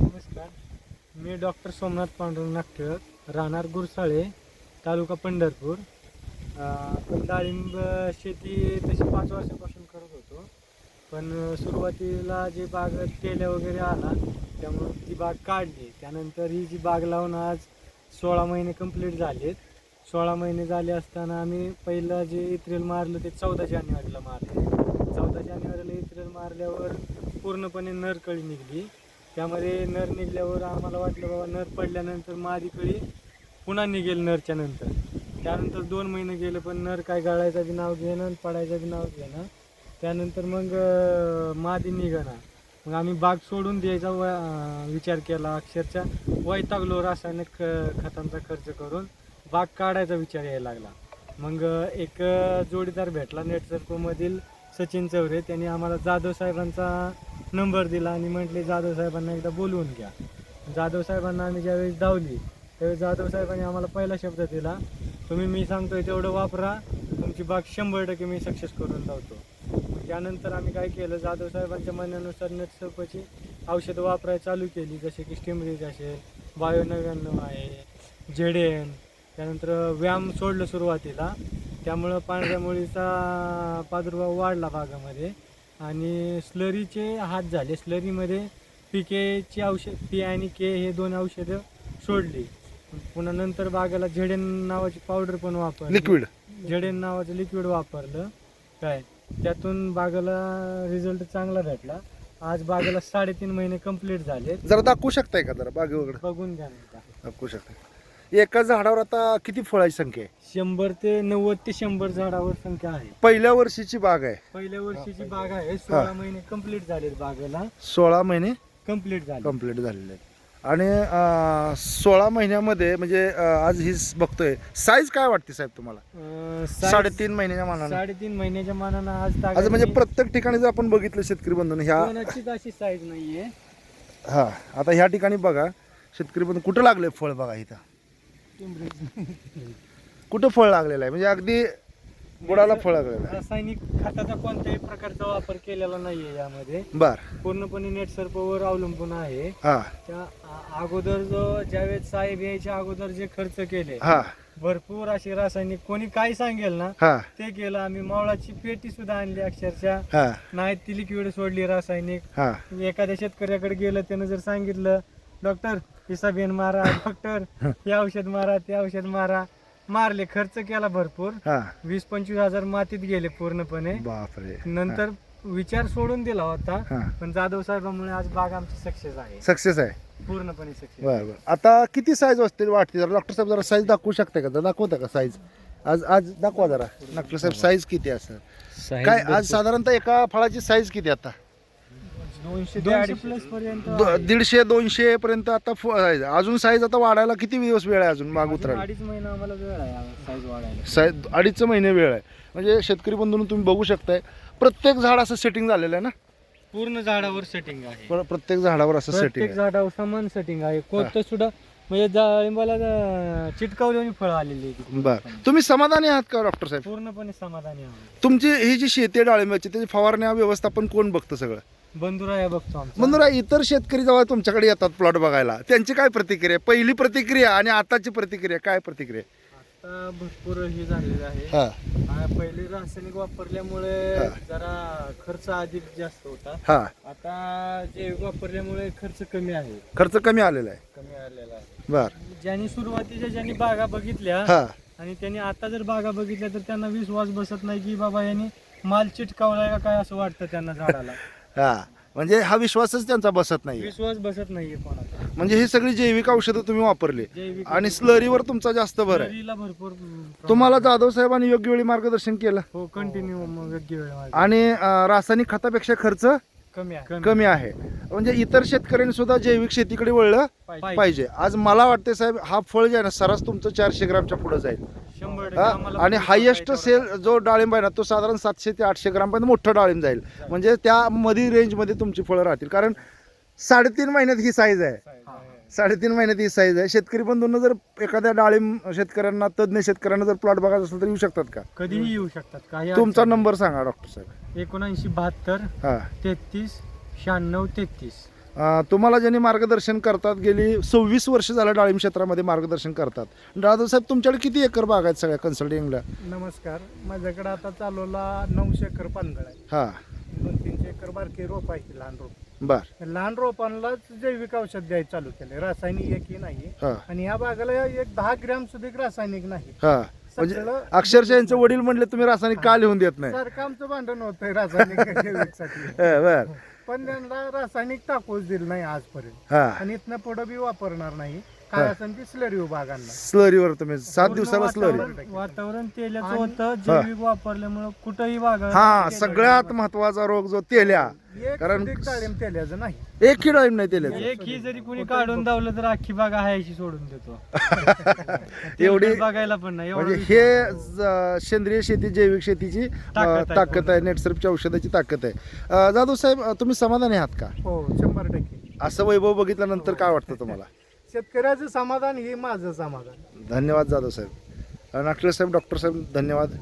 नमस्कार. मी डॉक्टर सोमनाथ पांडुरंग नागठेळ राहणार गुरसाळे तालुका पंढरपूर. आपण डाळिंब शेती तशी पाच वर्षापासून करत होतो. पण सुरुवातीला जे बाग तेल्या वगैरे आला त्यामुळे ती बाग काढली. त्यानंतर ही जी बाग लावून आज सोळा महिने कंप्लीट झालेत. सोळा महिने झाले असताना आम्ही पहिलं जे इत्रेल मारलं ते चौदा जानेवारीला मारले. चौदा जानेवारीला इत्रेल मारल्यावर पूर्णपणे नरकळी निघली. त्यामध्ये नर निघल्यावर आम्हाला वाटलं बाबा नर पडल्यानंतर मादी कळी पुन्हा निघेल नरच्या नंतर. त्यानंतर दोन महिने गेले पण नर काय गाळायचा बी नाव घेणं आणि पडायचं बी नाव घेणं. त्यानंतर मग मादी निघणार मग आम्ही बाग सोडून द्यायचा व विचार केला अक्षरशः. वैतागलो रासायनिक ख- खतांचा खर्च करून. बाग काढायचा विचार यायला लागला. मग एक जोडीदार भेटला नेटसर्कोमधील सचिन चौरे त्यांनी आम्हाला जाधव साहेबांचा नंबर दिला आणि म्हटले जाधव साहेबांना एकदा बोलवून घ्या. जाधव साहेबांना आम्ही ज्यावेळेस धावली त्यावेळेस जाधव साहेबांनी आम्हाला पहिला शब्द दिला तुम्ही मी सांगतोय तेवढं वापरा तुमची बाग शंभर टक्के मी सक्सेस करून लावतो त्यानंतर आम्ही काय केलं जाधव साहेबांच्या म्हणण्यानुसार नेटसर्कोची औषधं वापरायला चालू केली जसे की स्टिमरीज असेल बायो नव्याण्णव आहे जेडेन त्यानंतर व्यायाम सोडलं सुरुवातीला. त्यामुळं पांढऱ्या मुळीचा प्रादुर्भाव वाढला भागामध्ये. आणि स्लरीचे हात झाले. स्लरीमध्ये पिकेची औषध पी आणि के हे दोन औषधं सोडली. पुन्हा नंतर बागाला झेडेन नावाची पावडर पण वापरली. लिक्विड झेडेन नावाचं लिक्विड वापरलं. काय? त्यातून बागाला रिझल्ट चांगला भेटला. आज बागाला साडेतीन महिने कंप्लीट झाले जरा दाखवू शकताय का जरा? बागे वगैरे. बघून घ्या. दाखवू शकताय. एका झाडावर आता किती फळाची संख्या? आहे शंभर ते नव्वद ते शंभर झाडावर संख्या आहे. पहिल्या वर्षीची बाग आहे. पहिल्या वर्षीची बाग आहे. सोळा महिने कंप्लीट झालेत बागेला. सोळा महिने कंप्लीट झाले कंप्लीट झालेले आहेत. आणि अं, सोळा महिन्यामध्ये म्हणजे अं, आज ही बघतोय. साईज काय वाटते साहेब तुम्हाला? अं, साडे- साडेतीन महिन्याच्या मानाने. साडेतीन महिन्याच्या मानानं आज आज म्हणजे प्रत्येक ठिकाणी जर आपण बघितलं शेतकरी बंधून ह्या कोणाचीच अशी साईज नाहीये. हा आता ह्या ठिकाणी बघा शेतकरी बंधू कुठं लागले फळ बघा इथं? कुठं फळ लागलेलं आहे? म्हणजे अगदी बुडाला फळ लागलेलं आहे. रासायनिक खताचा कोणत्याही प्रकारचा वापर केलेला नाहीये यामध्ये. बर. पूर्णपणे नेट सर्पवर अवलंबून आहे. हा. त्या आ- अगोदर जो ज्यावेळेस साहेब यायच्या अगोदर जे खर्च केले हा. भरपूर असे रासायनिक कोणी काय सांगेल ना हा. ते केलं. आम्ही मावळाची पेटी सुद्धा आणली अक्षरशः. हा. नाही ती लिक्विड सोडली रासायनिक. हा. एखाद्या शेतकऱ्याकडे गेलं त्यानं जर सांगितलं डॉक्टर हिसाबीन मारा डॉक्टर हे औषध मारा ते औषध मारा. मारले खर्च केला भरपूर. हा. वीस पंचवीस हजार मातीत गेले पूर्णपणे. बापरे. नंतर विचार सोडून दिला होता हा. पण जाधव साहेबांमुळे आज बाग आमची सक्सेस आहे. सक्सेस आहे. पूर्णपणे सक्सेस. बरं बरं. आता किती साईज असते वाटते? जरा डॉक्टर साहेब जरा साईज दाखवू शकता का? जरा दाखवता का साईज आज आज दाखवा जरा. डॉक्टर साहेब साईज किती असं काय आज साधारणतः एका फळाची साईज किती आता? दोनशे दोनशे प्लस पर्यंत दो- आहे. दीडशे दोनशे पर्यंत आता फ- आहे. अजून साईज आता वाढायला किती दिवस वेळ आहे अजून माग अजून उतरायला? अडीच महिना आम्हाला वेळ आहे साईज वाढायला. साईज अडीच महिने वेळ आहे. म्हणजे शेतकरी बंधून तुम्ही बघू शकताय प्रत्येक झाड असं सेटिंग झालेलं आहे ना? पूर्ण झाडावर सेटिंग आहे. प्र- प्रत्येक झाडावर असं सेटिंग प्रत्येक झाडावर समान सेटिंग आहे. कोणतं सुद्धा म्हणजे डाळिंबाला अं, चिटकावलेली फळं आलेली आहे बर. तुम्ही समाधानी आहात का डॉक्टर साहेब? पूर्णपणे समाधानी आहे तुमची ही जी शेती आहे डाळिंबाची त्याची फवारण्या व्यवस्थापन कोण बघतं सगळं? बंधुराया बघतो आमचा. बंधुरा इतर शेतकरी जेव्हा तुमच्याकडे येतात प्लॉट बघायला त्यांची काय प्रतिक्रिया? आहे? पहिली प्रतिक्रिया आणि आताची प्रतिक्रिया काय प्रतिक्रिया? आहे? आता भरपूर हे झालेलं आहे. हा. आ, पहिले रासायनिक वापरल्यामुळे. जरा खर्च अधिक जास्त होता. हा. आता जैविक वापरल्यामुळे खर्च कमी आहे. खर्च कमी आलेला आहे. कमी आलेला आहे. बर. ज्यांनी सुरुवातीच्या ज्यांनी बागा बघितल्या हा. आणि त्यांनी आता जर बागा बघितल्या तर त्यांना विश्वास बसत नाही की बाबा यांनी माल चिटकावलाय का काय असं वाटतं त्यांना झाडाला? हा. म्हणजे हा विश्वासच त्यांचा बसत नाही विश्वास बसत नाहीये म्हणजे ही सगळी जैविक औषधं तुम्ही वापरली. जैविक आणि स्लरीवर तुमचा जास्त भर आहे. शरीराला भरपूर प्रमाणात- तुम्हाला जाधव साहेबांनी योग्य वेळी मार्गदर्शन केलं? हो कंटिन्यू योग्य वेळ. आणि अं, रासायनिक खतापेक्षा खर्च कमी आहे. कमी आहे. म्हणजे इतर शेतकऱ्यांनी सुद्धा जैविक शेतीकडे वळलं पाहिजे. पाहिजे. आज मला वाटते साहेब हा फळ जे आहे ना सरास तुमचं चारशे ग्रामच्या पुढे जाईल. हा? आणि पण हायेस्ट सेल जो डाळिंब आहे ना तो साधारण सातशे ते आठशे ग्रामपर्यंत मोठं डाळिंब जाईल. म्हणजे त्या मध्ये रेंजमध्ये तुमची फळं राहतील. कारण साडेतीन महिन्यात ही साईज आहे. साडेतीन महिन्यात ही साईज आहे. शेतकरी बंधूंना जर एखाद्या डाळिंब शेतकऱ्यांना तज्ज्ञ शेतकऱ्यांना जर प्लॉट बघायचा असेल तर येऊ शकतात का? कधीही येऊ शकतात. काही तुमचा नंबर सांगा डॉक्टर साहेब. एकोणऐंशी बहात्तर हा. तेहतीस शहाण्णव तेहतीस. तुम्हाला ज्यांनी मार्गदर्शन करतात गेली सव्वीस वर्ष झालं डाळिंब क्षेत्रामध्ये मार्गदर्शन करतात. दादा साहेब तुमच्याकडे किती एकर बाग आहेत सगळ्या कन्सल्टिंगला नमस्कार. माझ्याकडे आता चालवला नऊशे एकर पानगळ आहे. हां. दोन तीनशे एकर बारकी रोप आहे लहान रोप. बर. लहान रोपांनाच जैविक औषध द्यायला चालू केले रासायनिक एकही नाही. हां. आणि या बागाला एक दहा ग्रॅम सुद्धा रासायनिक नाही. हां. म्हणजे सगळं- अक्षरशः यांचे वडील म्हणले तुम्ही रासायनिक का लिहून देत नाही? सारखं आमचं भांडण होतंय रासायनिक जैविकसाठी. हं, बर. पण त्यांना रासायनिक टाकूच दिलं नाही आजपर्यंत. हां. आणि इथनं पुढं बी वापरणार नाही. काय असेल ती स्लरी स्लरीवर तुम्ही सात दिवसाला स्लरी वातावरण- वातावरण तेलाचं होतं जैविक वापरल्यामुळं कुठंही बागा हा सगळ्यात महत्त्वाचा रोग जो तेल्या एक कारण- डाळिंब तेल्याचं नाही. एक ही डाळिंब नाही तेल्या एक ही जरी कोणी काढून दावलं तर अख्खी बागा आहे अशी सोडून देतो. एवढी- बघायला पण नाही एवढं म्हणजे हे ज- सेंद्रिय शेती जैविक शेतीची अं, ताकद आहे. ताकद आहे नेटसर्फच्या औषधाची ताकद आहे. अं, जाधव साहेब अं, तुम्ही समाधानी आहात का? हो शंभर टक्के. असं वैभव बघितल्यानंतर काय वाटतं तुम्हाला? शेतकऱ्याचं समाधान हे माझं समाधान. धन्यवाद जाधव साहेब. नाटकर साहेब डॉक्टर साहेब धन्यवाद.